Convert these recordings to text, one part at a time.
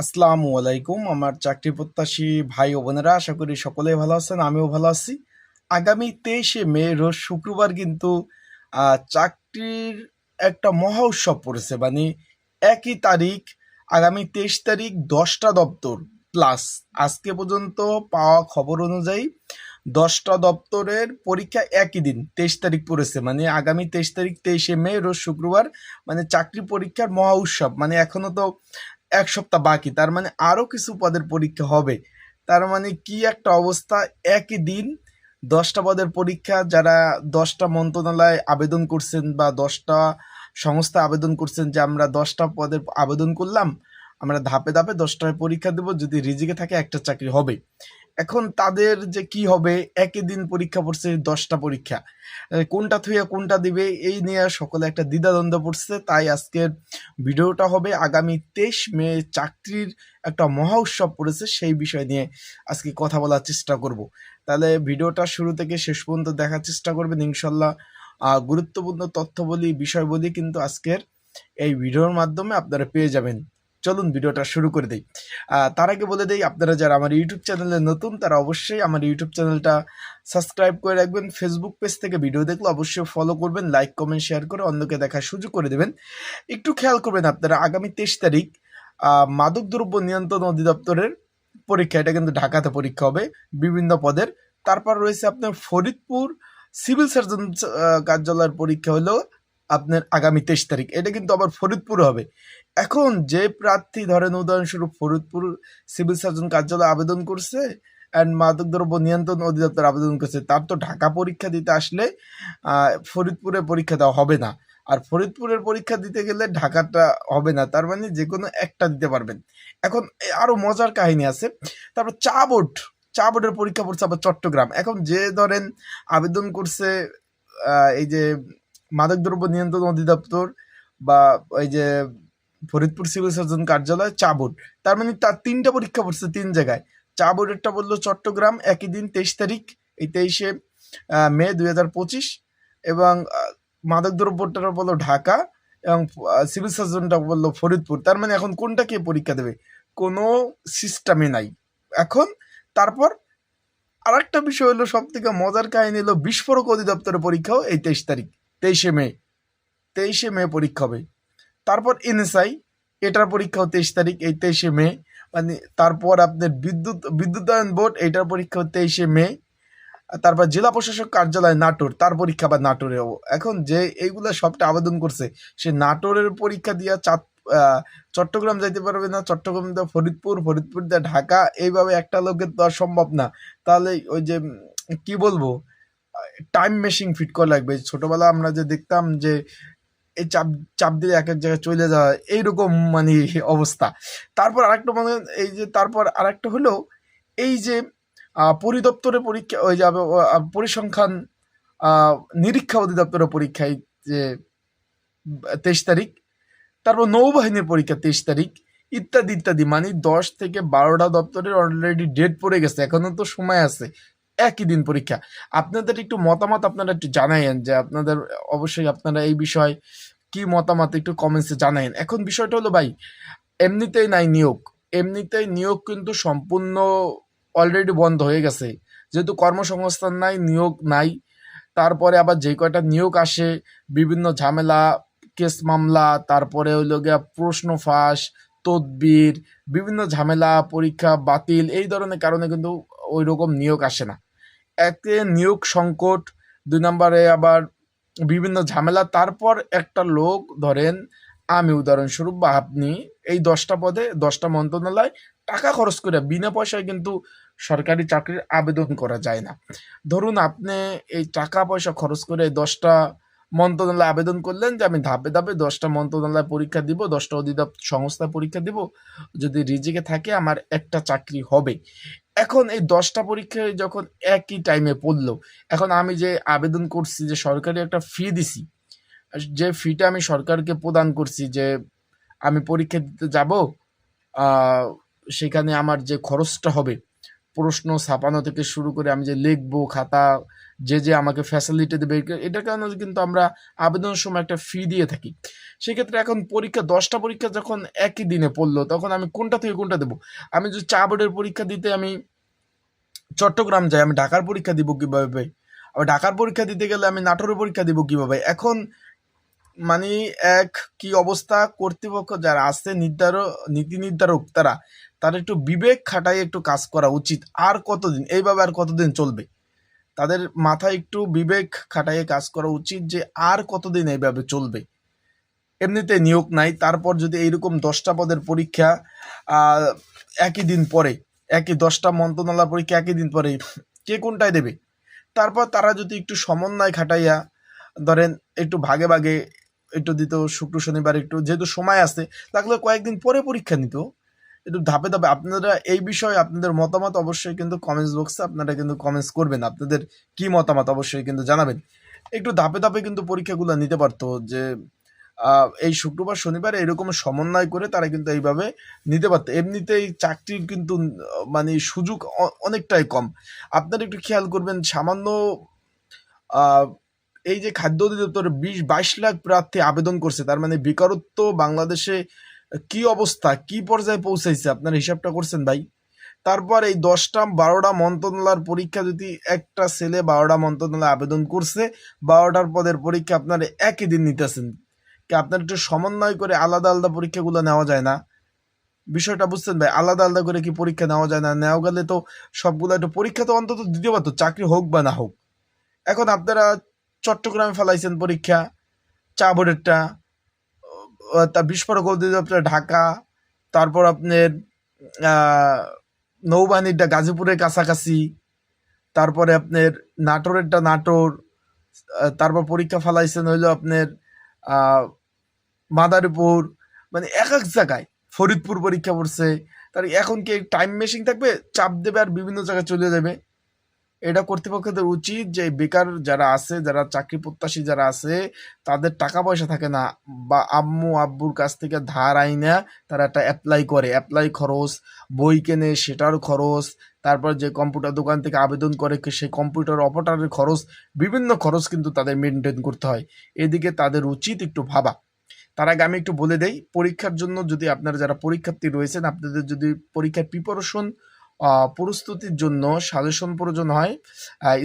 আসসালামু আলাইকুম, আমার চাকরি প্রত্যাশী ভাই ও বোনেরা, আশা করি সকলেই ভালো আছেন, আমিও ভালো আছি। আগামী তেইশে মে, রোজ শুক্রবার কিন্তু চাকরির একটা মহা উৎসব পড়েছে মানে একই তারিখ, আগামী তেইশ তারিখ দশটা দপ্তর, প্লাস আজকে পর্যন্ত পাওয়া খবর অনুযায়ী দশটা দপ্তরের পরীক্ষা একই দিন, তেইশ তারিখ পড়েছে মানে আগামী তেইশ তারিখ, তেইশে মে, রোজ শুক্রবার মানে চাকরি পরীক্ষার মহা উৎসব মানে এখনও তো এক সপ্তাহ বাকি, তার মানে আরও কিছু পদের পরীক্ষা হবে। তার মানে কি একটা অবস্থা? একই দিন দশটা পদের পরীক্ষা, যারা দশটা মন্ত্রণালয়ে আবেদন করছেন বা দশটা সংস্থা আবেদন করছেন যে আমরা দশটা পদের আবেদন করলাম, আমরা ধাপে ধাপে দশটায় পরীক্ষা দেব, যদি রিজিকে থাকে একটা চাকরি হবে। এখন তাদের যে কি হবে, একই দিন পরীক্ষা পড়ছে, দশটা পরীক্ষা। কোনটা থুয়ে কোনটা দিবে, এই নিয়ে সকলে একটা দ্বিধাদ্বন্দ্ব পড়ছে। তাই আজকের ভিডিওটা হবে আগামী তেইশ মে চাকরির একটা মহা উৎসব পড়েছে, সেই বিষয় নিয়ে আজকে কথা বলার চেষ্টা করব। তাহলে ভিডিওটা শুরু থেকে শেষ পর্যন্ত দেখার চেষ্টা করবেন, ইনশাল্লাহ। গুরুত্বপূর্ণ তথ্য বলি বিষয় বলি কিন্তু আজকের এই ভিডিওর মাধ্যমে আপনারা পেয়ে যাবেন। চলুন ভিডিওটা শুরু করে দেই। তার আগে বলে দেই, আপনারা যারা আমার ইউটিউব চ্যানেলে নতুন, তারা অবশ্যই আমার ইউটিউব চ্যানেলটা সাবস্ক্রাইব করে রাখবেন। ফেসবুক পেজ থেকে ভিডিও দেখলে অবশ্যই ফলো করবেন লাইক কমেন্ট শেয়ার করে অন্যকে দেখার সুযোগ করে দেবেন। একটু খেয়াল করবেন আপনারা, আগামী তেইশ তারিখ মাদকদ্রব্য নিয়ন্ত্রণ অধিদপ্তরের পরীক্ষা, এটা কিন্তু ঢাকাতে পরীক্ষা হবে বিভিন্ন পদের। তারপর রয়েছে আপনার ফরিদপুর সিভিল সার্জন কার্যালয়ের পরীক্ষা হলো আপনার আগামী তেইশ তারিখ। এটা কিন্তু আবার ফরিদপুর হবে। এখন যে প্রার্থী ধরেন উদাহরণস্বরূপ ফরিদপুর সিভিল সার্জন কার্যালয়ে আবেদন করছে অ্যান্ড মাদকদ্রব্য নিয়ন্ত্রণ অধিদপ্তর আবেদন করছে, তার তো ঢাকা পরীক্ষা দিতে আসলে ফরিদপুরে পরীক্ষা দেওয়া হবে না। আর ফরিদপুরের পরীক্ষা দিতে গেলে ঢাকাটা হবে না, তার মানে যে কোনো একটা দিতে পারবেন। এখন আরও মজার কাহিনী আছে। তারপর চা বোর্ড, চা বোর্ডের পরীক্ষা পড়ছে আবার চট্টগ্রাম। এখন যে ধরেন আবেদন করছে এই যে মাদকদ্রব্য নিয়ন্ত্রণ অধিদপ্তর বা এই যে ফরিদপুর সিভিল সার্জন কার্যালয় চা বোর্ড তার মানে তার তিনটা পরীক্ষা পড়ছে তিন জায়গায়। চা বোর্ডেরটা বলল চট্টগ্রাম, একই দিন তেইশ তারিখ, এই তেইশে মে দুই হাজার পঁচিশ এবং মাদকদ্রব্যটা বলল ঢাকা এবং সিভিল সার্জনটা বলল ফরিদপুর। তার মানে এখন কোনটা কে পরীক্ষা দেবে? কোনো সিস্টেমে নাই। এখন তারপর আরেকটা বিষয় হলো সব থেকে মজার কাহিনী হলো বিস্ফোরক অধিদপ্তরের পরীক্ষাও এই তেইশ তারিখ। তেইশে মে তেইশে মে পরীক্ষা হবে। তারপর এনএসআই, এটার পরীক্ষাও তেইশ তারিখ, এই তেইশে মে। মানে তারপর আপনার বিদ্যুৎ, বিদ্যুতায়ন বোর্ড, এটার পরীক্ষা তেইশে মে। তারপর জেলা প্রশাসক কার্যালয় নাটোর, তার পরীক্ষা বা নাটোরে হব। এখন যে এইগুলো সবটা আবেদন করছে, সে নাটোরের পরীক্ষা দিয়া চাঁদ চট্টগ্রাম যাইতে পারবে না, চট্টগ্রাম দিয়ে ফরিদপুর ফরিদপুর দিয়ে ঢাকা, এইভাবে একটা লোকের তো সম্ভব না। তাহলে ওই যে কি বলব? টাইম মেশিন ফিট করা লাগবে। ছোটবেলা আমরা যে দেখতাম যে এই চাপ চাপ দিয়ে এক এক জায়গায় চলে যাওয়া, এইরকম মানে অবস্থা। তারপর আরেকটা মানে এই যে তারপর আরেকটা হলো, এই যে পরিদপ্তরের পরীক্ষা, ওই যাবে পরিসংখ্যান নিরীক্ষা অধিদপ্তরের পরীক্ষায় যে, তেইশ তারিখ। তারপর নৌবাহিনীর পরীক্ষা তেইশ তারিখ, ইত্যাদি ইত্যাদি। মানে দশ থেকে বারোটা দপ্তরের অলরেডি ডেট পড়ে গেছে। এখনও তো সময় আছে। একই দিন পরীক্ষা। আপনাদের একটু মতামত আপনারা একটু জানাইন যে আপনাদের, অবশ্যই আপনারা এই বিষয়ে কি মতামত একটু কমেন্টসে জানাইন এখন বিষয়টা হলো ভাই, এমনিতেই নাই নিয়োগ। এমনিতেই নিয়োগ কিন্তু সম্পূর্ণ অলরেডি বন্ধ হয়ে গেছে। যেহেতু কর্মসংস্থান নাই, নিয়োগ নাই, তারপরে আবার যে কয়টা নিয়োগ আসে, বিভিন্ন ঝামেলা কেস মামলা, তারপরে হইল গিয়া প্রশ্ন ফাঁস, তদবির, বিভিন্ন ঝামেলা, পরীক্ষা বাতিল, এই ধরনের কারণে কিন্তু ওই রকম নিয়োগ আসে না। একে নিয়োগ সংকট, দুই নম্বরে আবার বিভিন্ন ঝামেলা, তারপর একটা লোক ধরেন, আমি উদাহরণস্বরূপ বা আপনি, এই দশটা পদে, দশটা মন্ত্রণালয় টাকা খরচ করে বিনা পয়সায় কিন্তু সরকারি চাকরির আবেদন করা যায় না। ধরুন আপনি এই টাকা পয়সা খরচ করে দশটা মন্ত্রণালয়ে আবেদন করলেন যে আমি ধাপে ধাপে দশটা মন্ত্রণালয় পরীক্ষা দিব, দশটা অধিদপ্তর সংস্থায় পরীক্ষা দিব, যদি রিজিকে থাকে আমার একটা চাকরি হবে। এখন এই দশটা পরীক্ষায় যখন একই টাইমে পড়ল, এখন আমি যে আবেদন করছি যে সরকারি একটা ফি দিছি যে ফিটা আমি সরকারকে প্রদান করছি যে আমি পরীক্ষা দিতে যাব সেখানে আমার যে খরচটা হবে প্রশ্ন ছাপানো থেকে শুরু করে আমি যে লিখব, খাতা, যে যে আমাকে ফ্যাসিলিটি দেবে, এটার কারণে কিন্তু আমরা আবেদনের সময় একটা ফি দিয়ে থাকি। সেক্ষেত্রে এখন পরীক্ষা, দশটা পরীক্ষা যখন একই দিনে পড়ল, তখন আমি কোনটা থেকে কোনটা দেবো? আমি যদি চা বোর্ডের পরীক্ষা দিতে আমি চট্টগ্রাম যাই, আমি ঢাকার পরীক্ষা দিব কীভাবে আবার ঢাকার পরীক্ষা দিতে গেলে আমি নাটোরের পরীক্ষা দিব কীভাবে এখন মানে এক কি অবস্থা? কর্তৃপক্ষ যারা আছে, নির্ধারক, নীতি নির্ধারক, তারা তার একটু বিবেক খাটাই একটু কাজ করা উচিত। আর কতদিন? এইভাবে আর কতদিন চলবে? তাদের মাথায় একটু বিবেক খাটাইয়ে কাজ করা উচিত যে আর কতদিন এইভাবে চলবে। এমনিতে নিয়োগ নাই, তারপর যদি এইরকম দশটা পদের পরীক্ষা একই দিন পরে, একই দশটা মন্ত্রণালয় পরীক্ষা একই দিন পরে, কে কোনটায় দেবে? তারপর তারা যদি একটু সমন্বয় খাটাইয়া, ধরেন একটু ভাগে ভাগে, একটু দিত শুক্র, শনিবার, একটু যেহেতু সময় আছে, তাহলে কয়েকদিন পরে পরীক্ষা নিত। একটু ধাপে ধাপে আপনারা এই বিষয়ে আপনাদের মতামত অবশ্যই কিন্তু কমেন্টস বক্সে আপনারা কিন্তু কমেন্টস করবেন। আপনাদের কি মতামত অবশ্যই কিন্তু জানাবেন। একটু ধাপে ধাপে কিন্তু পরীক্ষাগুলো নিতে পারতো যে এই শুক্রবার, শনিবার এরকম সমন্বয় করে তারা কিন্তু এইভাবে নিতে পারতো। এমনিতেই চাকরির কিন্তু মানে সুযোগ অনেকটাই কম। আপনারা একটু খেয়াল করবেন, সামান্য এই যে খাদ্য অধিদপ্তর বিশ, বাইশ লাখ প্রার্থী আবেদন করছে, তার মানে বেকারত্ব বাংলাদেশে কি অবস্থা? কি পর্যায়ে পৌঁছাইছে? আপনার হিসাবটা করছেন ভাই। তারপর এই দশটা, বারোটা মন্ত্রণালয়ের পরীক্ষা যদি একটা ছেলে বারোটা মন্ত্রণালয়ে আবেদন করছে, বারোটার পদের পরীক্ষা আপনার একই দিন নিতেছেন। কি আপনার একটু সমন্বয় করে আলাদা আলাদা পরীক্ষাগুলো নেওয়া যায় না? বিষয়টা বুঝছেন ভাই, আলাদা আলাদা করে কি পরীক্ষা নেওয়া যায় না? নেওয়া গেলে তো সবগুলো একটু পরীক্ষা তো অন্তত দিতে পারতো, চাকরি হোক বা না হোক। এখন আপনারা চট্টগ্রামে ফেলাইছেন পরীক্ষা, চা বোর্ডেরটা আহ, তা বিস্ফোরক অধিদপ্তর ঢাকা তারপর আপনার নৌবাহিনীরটা গাজীপুরের কাছাকাছি তারপরে আপনার নাটোরেরটা নাটোর তারপর পরীক্ষা ফেলাইছেন হইল আপনার মাদারীপুর মানে এক এক জায়গায়। ফরিদপুর পরীক্ষা পড়ছে তার এখন কি টাইম মেশিন থাকবে? চাপ দেবে আর বিভিন্ন জায়গায় চলে যাবে। এটা কর্তৃপক্ষদের উচিত যে বেকার যারা আছে, যারা চাকরি প্রত্যাশী যারা আছে, তাদের টাকা পয়সা থাকে না। বা আম্মু, আব্বুর কাছ থেকে ধার আইনা তারা একটা অ্যাপ্লাই করে। অ্যাপ্লাই খরচ, বই কেনে, সেটার খরচ, তারপর যে কম্পিউটার দোকান থেকে আবেদন করে সেই কম্পিউটার অপারেটরের খরচ, বিভিন্ন খরচ কিন্তু তাদের মেনটেন করতে হয়। এদিকে তাদের উচিত একটু ভাবা। তার আগে আমি একটু বলে দেই, পরীক্ষার জন্য যদি আপনারা যারা পরীক্ষার্থী রয়েছেন, আপনাদের যদি পরীক্ষার প্রিপারেশন প্রস্তুতির জন্য সাজেশন প্রয়োজন হয়।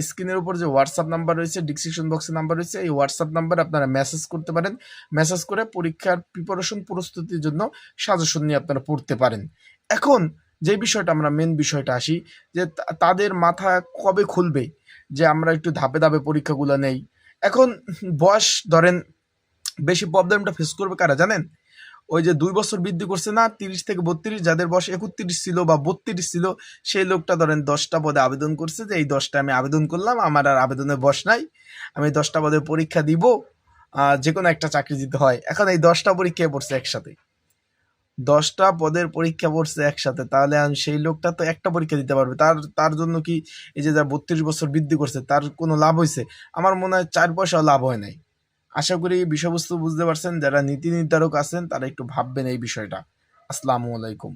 স্ক্রিনের উপর যে হোয়াটসঅ্যাপ নাম্বার রয়েছে ডিসক্রিপশন বক্সে নাম্বার রয়েছে, এই হোয়াটসঅ্যাপ নাম্বারে আপনারা মেসেজ করতে পারেন। মেসেজ করে পরীক্ষার প্রিপারেশন প্রস্তুতির জন্য সাজেশন নিয়ে আপনারা পড়তে পারেন। এখন যে বিষয়টা, আমরা মেন বিষয়টা আসি, যে তাদের মাথা কবে খুলবে? যে আমরা একটু ধাপে ধাপে পরীক্ষাগুলো নেই। এখন বয়স, ধরেন, বেশি প্রবলেমটা ফেস করবে কারা, জানেন? ওই যে দুই বছর বৃদ্ধি করছে না, তিরিশ থেকে বত্রিশ, যাদের বয়স একত্রিশ ছিল বা বত্রিশ ছিল, সেই লোকটা ধরেন দশটা পদে আবেদন করছে যে, এই দশটা আমি আবেদন করলাম, আমার আর আবেদনের বয়স নাই, আমি দশটা পদে পরীক্ষা দিব যে কোনো একটা চাকরি দিতে হয়। এখন এই দশটা পরীক্ষায় পড়ছে একসাথে? দশটা পদের পরীক্ষা পড়ছে একসাথে, তাহলে আমি সেই লোকটা তো একটা পরীক্ষা দিতে পারবে। তার তার জন্য কি এই যে যা বত্রিশ বছর বৃদ্ধি করছে, তার কোনো লাভ হয়েছে আমার মনে হয় চার পয়সাও লাভ হয় নাই। আশা করি বিষয়বস্তু বুঝতে পারছেন, যারা নীতি নির্ধারক আছেন তারা একটু ভাববেন এই বিষয়টা। আসসালামু আলাইকুম।